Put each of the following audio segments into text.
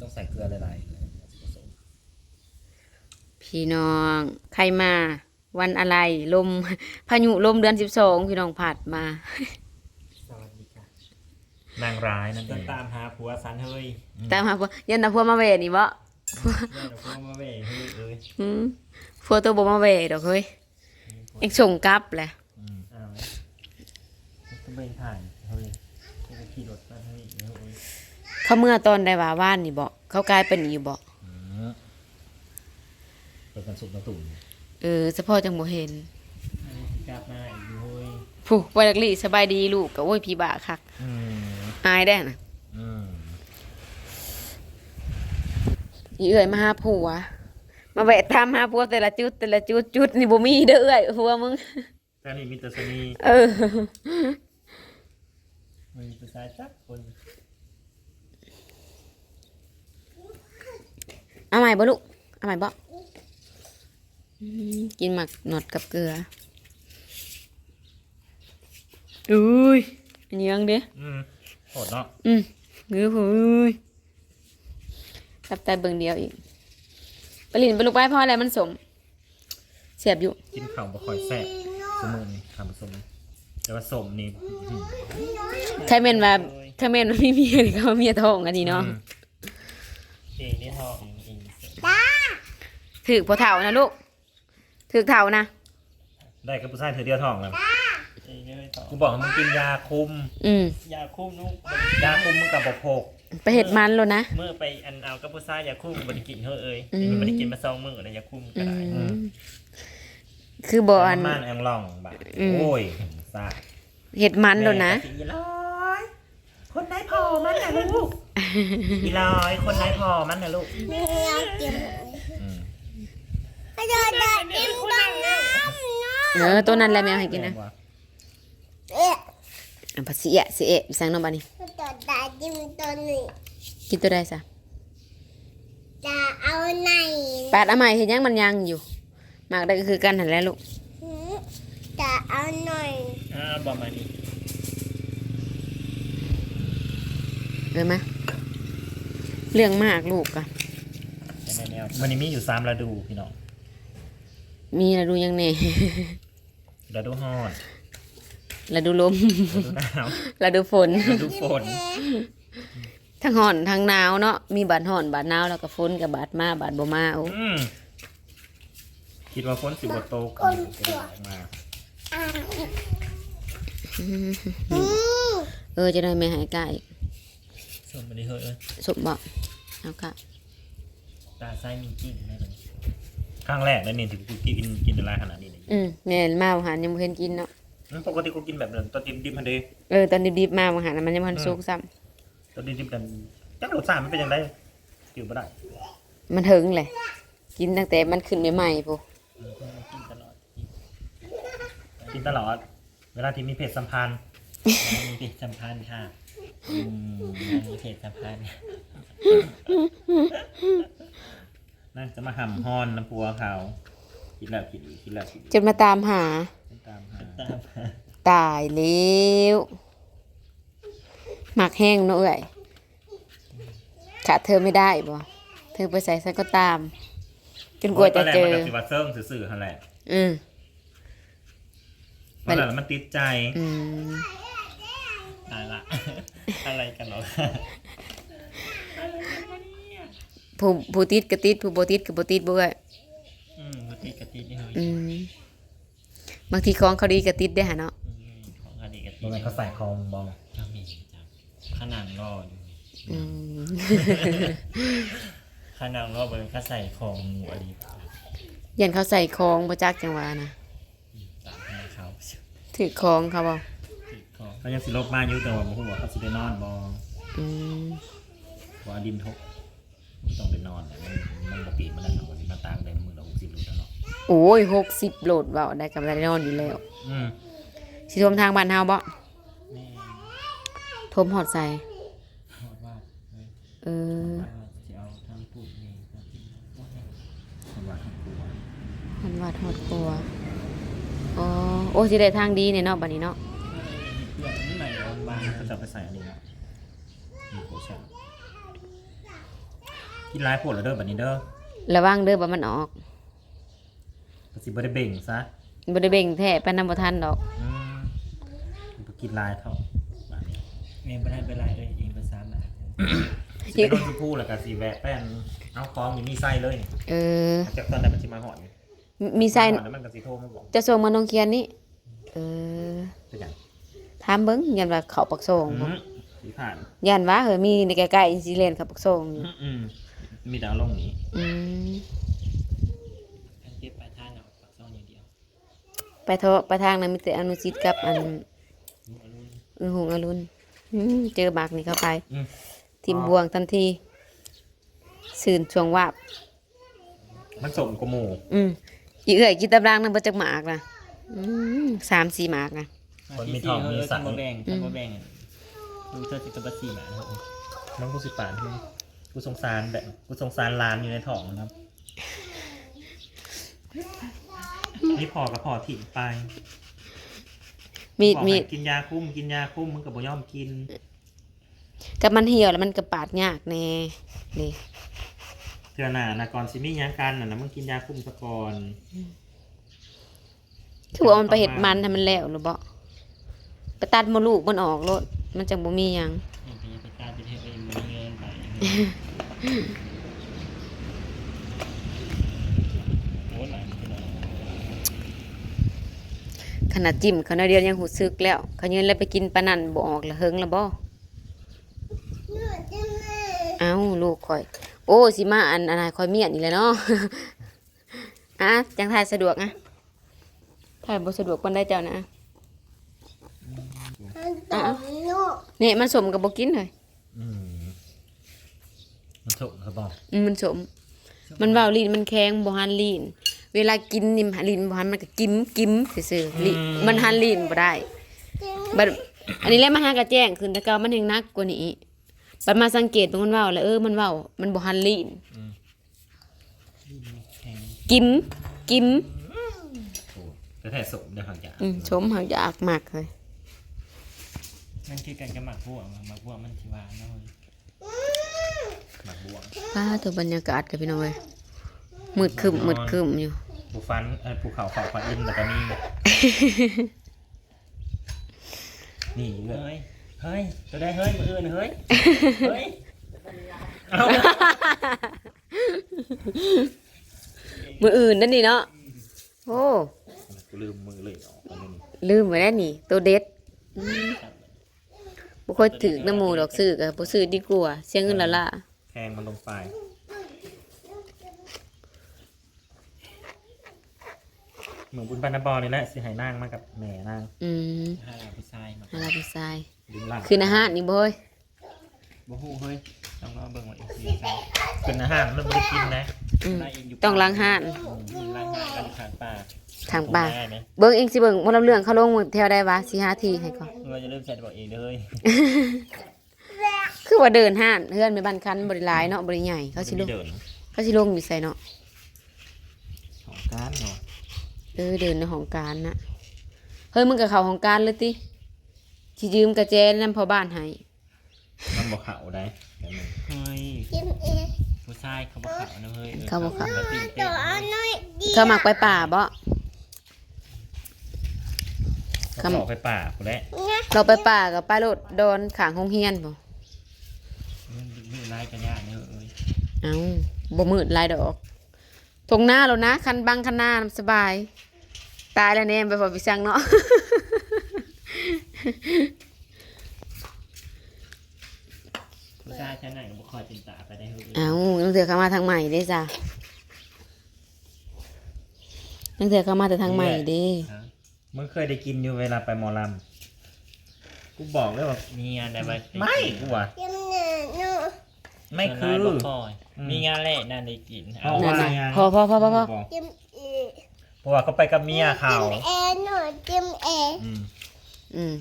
ต้องใส่เกลือหลายๆเลยผสมพี่น้อง ใครมา วันอะไร ลม พายุลมเดือนสิบสองพี่น้องผัดมา สวัสดีค่ะนางร้ายนั่นเอจะงตามหาผัวสันเฮ้ยตามหาพวกยันตาพวกมาเวนี่บ่แม่เราพ่อมาเว่ยเฮ้ยเอ้ยหืมพวกตัวบ่มาเวดอกเฮ้ยเอ็งส่งกลับแหละอ้าวต้องเป็นถ่ายเฮ้ยจะขี่รถมาเฮ้ยเฮ้ยเขาเมื่อตอนได้ว่าว่านนี่บ่เขากลายเป็นอยู่บ่อืมเปิดกันสุกน้ำตุ่มเออเฉพาะจังบ่เห็นกลับมาอีกเฮ้ยผู้วาดักลี่สบายดีลูกก็โอ้ยพี่บ้าคักอืมอายได้น่ะอืมอีเอื้อยมาหาผัว มาแวะตามหาผัวแต่ละจุดแต่ละจุดจุดนี่บ่มีเด้อเอื้อยผัวมึงแต่นี่มีแต่สนีเออมันมีผู้ชายสักคน เอาใหม่บ่ลูกเอาใหม่บ่อืมกินหมักหนอดกับเกลืออุ้ยอันนี้ยังเด้อืมโหดเนาะอืมเนื้อผู้ยตับแต่เบิ่งเดียวอีกปลินไปลูกไปพ่ออะไรมันสมเสียบอยู่ กินข้าวบะคอยแซ่บสมุนทำผสมแต่ว่าสมนี่อืมใครเม่นว่าใครเม่นว่ามีเมียหรือเขาเมียท้องอันนี้เนาะอืมเองนี่ทองจริง ถือพอเท่านะลูกถือเท่านะได้กับผู้ชายเธอเดียวท้องแล้วๆเองนี่ทองกูบอกให้มึงกินยาคุม อืมยาคุ้มนุ๊กยาคุมมึงกับบกโพกไปเห็ดมันแล้วนะ เมื่อไปอันเอากับผู้ชายยาคุ้มบริกินเฮ้ยเอ้ยอืมบริกินมาสองมื้อเลยยาคุ้มก็อืได้มคือบอนม่านแองล่องแบบอืมโอ้ยซาเห็ดมันแล้วนะแม่ก็สิ อีร้อยคนไหนพอมันนะลูกอีร้อยคนไหนพอมันนะลูกอืมเออตัวนั้นแหละแมวให้กินนะอันภาษีอะสิเอะอีสังน้องบานี่ตัวตาจิ้มตัวหนึ่งกินตัวใดซะจะเอาไหนปาดเอาใหม่เห็นยังมันยังอยู่มากได้ก็คือกันหันแหล้วลูกหือจะเอาหน่อยอ่าบอกมานี่ เออมาเรื่องมากลูกอะในแนวมันนี้มีอยู่สามฤดูพี่น้องมีระดูยังแน่ ฤดูฮ้อนระดูลม ฤดูหนาวระดูฝน ฤดูฝนทั้งห่อนทั้งหนาวเนาะมีบาดห่อนบาดหนาวแล้วก็ฝนกับบาดมาบาดบ่มาโอ้อืมคิดว่าฝนสิบโตกอยู่ก็ได้ออกมาอืมเออจะได้ไม่หายกา ยส่วนมาดิเฮ้ยเอ้ยสมบอกเอาค่ะตาไส้มีจิ้งได้เลยครั้งแรกเลยนี่ที่กูกินกินอะไรขนาดนี้เลยอืมแม่นมาอาหารยังบ่เห็นกินเนาะอืมปกติกูกินแบบนั้นตอนดิบดิบมันเดเออตอนดิบๆมาอาหารมันยังบ่ทันสุกซ้ำตอนดิบดิบกันจักรสชาติมันเป็นยังไงกินไม่ได้มันถึงเลยกินตั้งแต่มันขึ้นใหม่ๆพุกินตลอดกินตลอด เวลาที่มีเพศสัมพันธ์มีเพจสัมพันธ์ค่ะ อืมมีเพจสัมพันธ์น่าจะมาห่ำฮอนน้ำพัวเขากินแล้วกินอีกกินแล้วกินอีกจนมาตามหา ตามหาตามหาตายแล้วหมักแห้งเนอะเอ้ยขาดเธอไม่ได้บ่เธอไปใส่ซะก็ตาม จนกว่าจะเจอตนแรกมันก็สิว่าเซิ่งสื่อๆหั่นแหละอืม เพราะนั้นมันติดใจ อืม ตายละ อะไรกันเหรอผู้ผู้ติดก็ติดผู้บ่ติดก็บ่ติดบ่เอ้ยอืมกะติกะตินี่เฮ้ยอืมบางทีของเขาดีก็ติดได้อหะเนาะอืมของอดีตกะติบางทีเขาใส่คองบองถ้ามีจังขนาดรออยู่อืมขนาดรอเบอร์ก็ใส่ของหมูอดีตยันเขาใส่ของบ่จักจังหวะนะตามให้เขา ถือของเขาบ่ ติดของเขายังสิลบมาอยู่แต่ว่าบ่ฮู้ว่าเขาสิได้นอนบ่อืมว่าดินทกต้องได้นอนแหละมันมันบ่ปีมันได้นอนมันตางได้มื้อละ60ลูกแล้วเนาะโอ้ย60โหลดเว้าได้กำไรนอนอยู่แล้วอืมสิท่วมทางบ้านเฮาบ่แม่ท่วมฮอดใส่หอดว่าเฮ้ยเออว่าจะเอาทางปุ่นนี่มากินว่าให้สวัสดีครับฮอดวัดฮอดครัวอ๋อโอ้สิได้ทางดีเนี่ยเนาะบัดนี้เนาะ จะไปใส่อันนี้เนาะมีโคชั่นกินหลายโพดแล้วเด้อบัดนี้เด้อระวังเด้อบ่มันออกก็สิบ่ได้เบ่งซะบ่ได้เบ่งแท้ปานนำบ่ทันดอกอืมบ่กินหลายเท่าบัดนี้เมนบ่ได้เป็นไรเลยเองภาษาหมาสิไปโดนชมพู่แล้วก็สิแวะแป้นเอาของอยู่มีไส้เลยนี่เออจากตอนนั้นมันสิมาหอดนี่มีมีไส้มาหอดแล้วมันก็สิโทรมาบอกจะส่งมาน้องเคียนนี่เออเป็นหยัง ถามเบิ่งยันว่าเขาปักส่งอืบ่มสีผ่านยันว่าเฮ้ยมีในใกล้ๆอินซิเลนเขาปักส่งอยู่อืมอืมมีดาวลงนี้อืมอันเก็บปลายทางเอาปากซ่อนอย่างเดียวไปเถอะไปทางนั้นมีแต่อนุชิตกับอันอือหงอรุณอืมเจอบักนี่เข้าไป อืมทิมบวงทันทีสื่นช่วงวาบมันสมกว่าหมู อืมอีเอื่อยกินตำรางนั่งบ่จักหมากนะอืมสามสี่หมากนะ คนมีทองมีสัสังงบ่แบ่งทำบ่แบ่งอะดูเธอสิตัวบัตสี่หมานะครับน้องกูสิป่านที่กูสงสารแบบกูสงสารหลานอยู่ในท้องนะครับ นี่พอกับพอถิ่นไปมีดบอกมีให้ดกินยาคุ้มกินยาคุ้มมึงกับบ่ยอมกิน กับมันเหี่ยวแล้วมันกระปาดยากแน่นี่เทื่อหน่านะก่อนสิมีหยังกันน่ะนะมึงกินยาคุ้มซะก่อน คือว่ามันไปเห็ดมันทำมันแล้วหรือบ่ ไปตัดมดลูกมันออกโลดมันจังบ่มีหยังเองไปไปการไปเทเองมีเงินไปโอ้ยหลายคนเลยขนาดจิ้มเขาน้อยเดียวยังหูซึกแล้วเขายืนแล้วไปกินปลานั่นบ่ออกละเฮิงละบ่หนูจะมาเอ้าลูกข่อย โอ้สิมาอันอันนายข่อยเมียนอีกแล้วเนาะ อะจังถ่ายสะดวกอะถ่ายบ่สะดวกปานใดเจ้านะ ตอบหนูนี่มันสมกับบ่กินเลยอืมมันสมครับบอกอืมมันสม มันเว้าลิ้นมันแข็งบ่หันลิ้นเวลากินนี่ลิ้นบ่หันมันก็กิ้มกิ้มซื่อๆลิ้นมันหันลิ้นบ่ได้บัดอันนี้แหละมันหากระแจ้งขึ้นแต่เก่ามันยังหนักกว่านี้บัดมาสังเกตตรงมันเว้าแล้วเออมันเว้ามันบ่หันลิ้นแข่งกิ้มกิ้มโอ้แต่แท้สมเดี๋ยวหักยาอืมชมหักอยากมากเลย มันคือการกระหมักพวกอะหมักพวกมันสิหวานเนาะเฮ้ยหมักบวงป้าตัวบรรยากาศกับพี่น้อยมืดครึมมืดครึมอยู่ ภูฟันเอ่อภูเขาเขาควาอินแต่ก็มีนี่เลือดเฮ้ยเฮ้ยตัวได้เฮ้ยมืออื่นเฮ้ยเฮ้ยเอามืออื่นนั่นนี่เนาะโอ้กูลืมมือเลยออกอันนี้ลืมไปแล้วนี่ตัวเด็ดอืมบ่ ค่อยถือน้ำหมูดอกซื้อกับบ่ซื้อดีกว่าเสียเงินละล่ะแทงมันลงไปเหมือนบุญปันนาบอนี่แหละสิให้นั่งมากับแม่นั่งอืมฮาลาผู้ชายมาอะไรพี่ชายดึงหลังคืออาหารนี่บ่เฮ้ยบ่ฮู้เฮ้ยต้องรอเบิ่งว่าอีกทีใช่เป็นอาหารมันไม่ได้กินนะ อืมได้เองอยู่ต้องล้างห้าน ล้างห้านกันผ่านป่าทางป่า ได้ไหมเบิ่งเองสิเบิ่งบ่รับเรื่องเขาลงแถวได้วะสิหาทีให้ก่อน เราจะเริ่มแชทบอกเองเลย คือว่าเดินห้านเฮือนไม่บ้านคันบ่ได้หลายเนาะบ่ได้ใหญ่เขาสิลงเดินเขาสิลงอยู่ไสเนาะของการเนาะเออเดินในของการนะเฮ้ยมึงกับเขาของการเลยติที่ยืมกระแจนั่นพอบ้านให้มันบอกเขาได้เดี๋ยวมึงเฮ้ยจิ้มเอง ผู้ชายเขาบอกเขานะเฮ้ยเขาบอกเขา แล้วตื่นต่เต้อนเอาหน่อยดิเขามักไปป่าบ่เขาบอกไปป่ากูแล้วเราไปป่ากับป้ารถโดนขางห้องเฮียนบ่มันมีลายกันยากเนี่ยเอ้ยเอ้าบ่มืดหลายดอกตรงหน้าแล้วนะ คันบังคันหน้าสบาย ตายแล้วแน่ไปบ่ไปสั่งเนาะ ผู้ชายชั้นไหนบุคอยเป็นตาไปได้เฮ้ยเอ้าต้องเถือเข้ามาทางใหม่เด้จ้ะต้องเถือเข้ามาแต่ทางใหม่เด้ฮะมึงเคยได้กินอยู่เวลาไปหมอลำกูบอกเลยว่ามีงานอะไรบ้างไม่กูว่ะจิ้มหน่อยหนูไม่คือบุคอยอืมมีงานแหละนั่นได้กินเพเอาราะว่านั่นไงน่ะพอพอพอพอพอบอกจิ้มเองเพราะว่าเขาไปกับเมียเขาจิ้มเองหนูจิ้มเองอืมอืม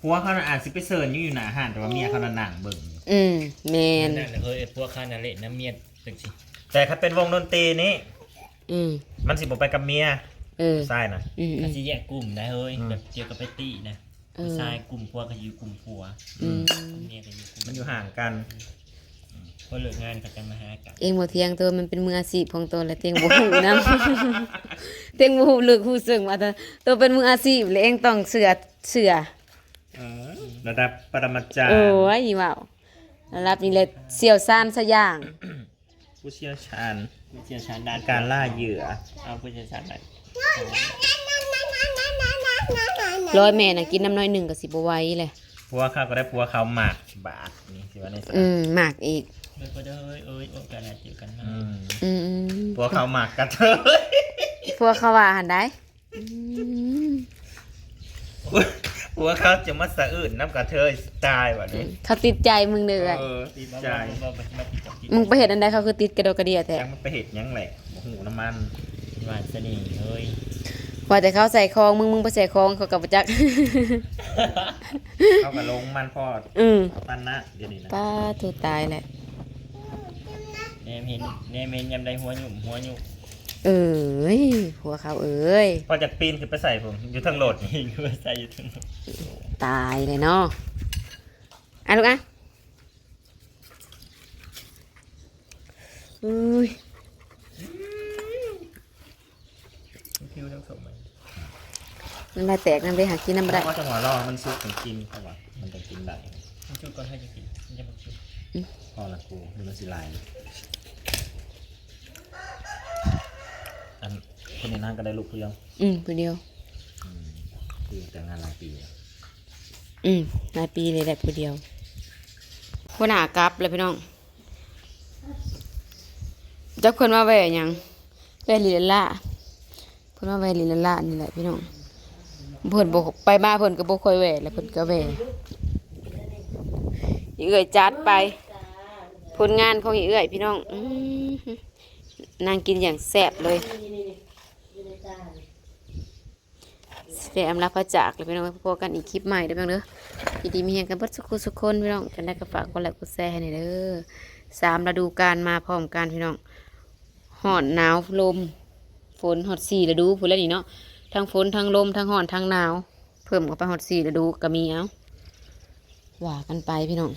ผัวเขาน่ะอาจสิไปเสิร์นอยู่อยู่หนาอาหารแต่ว่าเมียเขาน่ะหนังเบิ่ง อยู่อืมแมนนั่นแหละเฮ้ยไอ้พวกข้านั่นแหละน้ำเมียดตึกสิแต่ถ้าเป็นวงดนตรีนี้อืมมันสิบ่ไปกับเมียเออใช่นะ อืมอืถ้ามสิแยกกลุ่มนะเฮ้ยอืม แบบเกี่ยวกับไปตีนะเอผู้อชายกลุ่มพวกก็อยู่กลุ่มผัวอืมเมียก็อยู่กลุ่มมันอยู่ห่างกัน พอเลิกงานเขาจะมาหากันเองบ่เที่ยงตัวมันเป็นมืออาชีพของตัวและเตียงบ่ฮู้นํ เตียงบ่ฮู้ลึกฮู้ซึ้งว่าแต่ตัวเป็นมืออาชีพและเองต้องเสือเสือระดับปรมาจารโอ้ย์ยว้าว รับนี่เลยเสี่ยวซ่านซะอย่าง ผู้เชี่ยวชาญผู้เชี่ยวชาญด้านการล่าเหยื่อเอาผู้เชี่ยวชาญด้านร้อยแม่น่ะกินน้ำน้อยหนึ่งก็สิบ่ไหว้เลยผัวเขาก็ได้ผัวเขาหมักบาทนี่สิว่าในสาอืมมากอีกเลิกก็ได้เอ้ยเอ้ยโอกาสหน้าเจอกันนะอืมอืมผัวเขาหมักกระเทยพวกเขาว่าหันได้อืม ผัวเขาจะมาสะอื่นน้ำกระเทยตายว่ะนี่เขาติดใจมึงเด้อเออติดใจบ่บ่บ่ติดจับติดมึงไปเห็นอันใดเขาคือติดกระโดดกระเดียแท้ยังมันไปเห็ดหยังแหละโอ้โหน้ำมันหวานเสน่ห์เอ้ยว่าแต่เขาใส่คองมึงมึงไปใส่คองเขากับจักเข้ากับลงมันพอดอืมปันนะเดี๋ยวนี้นะป้าถูตายแหละแนมเห็นแนมเห็นยำใดหัวหยุ่มหัวหยุ่ม เอ้ยหัวเขาเอ้ยพอจากปีนขึ้นไปใส่ผม อยู่ทางโหลดนี่ยิงก็ใส่อยู่ทั้งตายเลยเนาะอะลูกอะอุ้ยผิวทั้งสองมันน้ำลายแตกน้ำไปหากินน้ำบ่ได้เพราะว่าจังหวะรอมันซุกถึงกินเขาว่ามันจะกินได้มันชุดก่อนให้จะกินมันจะมาชุดพอละกูดูมันสิลายอัน คนในนั้นก็ได้ลูกเพียงอืมผู้เดียว อืมคือแต่งงานหลายปีแล้วอืมหลายปีเลยแหละผู้เดียวหัวหน้ากลับเลยพี่น้องจับคนมาแหวหยังแหวลิลล่าเพิ่นมาแหวลิลล่านี่แหละพี่น้องเพิ่นบ่ไปมาเพิ่นก็บ่ค่อยแหวแล้วเพิ่นก็แหวอีเอื้อยจัดไป ผลงานของอีเอื้อยพี่น้องอื้อหือนางกินอย่างแซ่บเลย เสียอำลาพระจากเลยพี่น้องพบกันอีกคลิปใหม่เด้อพี่น้องเด้อยินดีมีเฮียงกันเบิดสุขสุขคนพี่น้องกันได้ก็ฝากกดไลค์กดแชร์ให้หน่อยเด้อสามฤดูกาลมาพร้อมกันพี่น้องหอนหนาวลม ฝนหอดสี่ฤดูพูดแล้วนี่เนาะทั้งฝนทั้งลมทั้งหอนทั้งหนาว เพิ่มเข้าไปหอดสี่ฤดูก็มีเอาว่ากันไปพี่น้อง